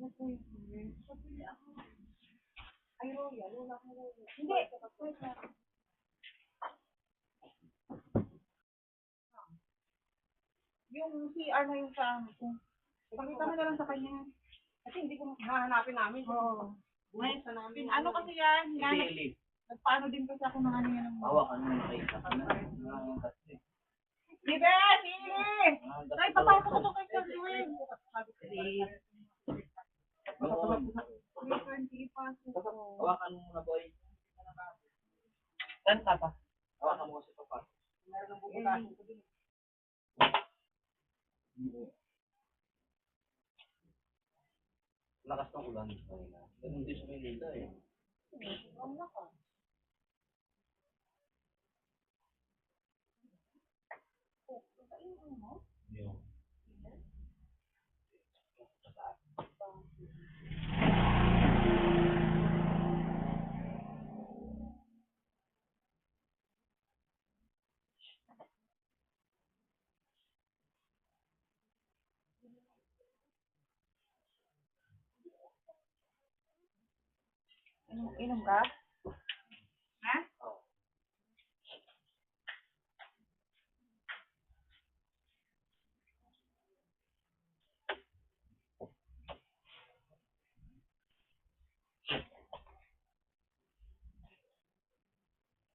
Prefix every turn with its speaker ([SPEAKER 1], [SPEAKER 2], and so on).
[SPEAKER 1] Na. Huwag na po yung ano. Hindi yung mga pakaibigan.
[SPEAKER 2] Hindi. Yung CR na yung sa ano ko. Pakita mo na lang sa kanya. Kasi hindi ko hahanapin namin. Oo. Ngayon sa namin. Ano kasi yan?
[SPEAKER 1] Sili.
[SPEAKER 2] Nagpaano din kasi ako ng ano yan. ng-
[SPEAKER 1] Hawakan mo na kayo. Nangangat kasi.
[SPEAKER 2] Libe! Sili! Ay, papasok ko to kay Sir Luis.
[SPEAKER 1] Oo. Hawakan mo muna, boy. Saan ka pa? Hawakan mo kasi papa.
[SPEAKER 2] Meron ng din.
[SPEAKER 1] Lakas ng ulan. Ganun din sa Maynila eh. Yung.
[SPEAKER 2] Inom, inom ka?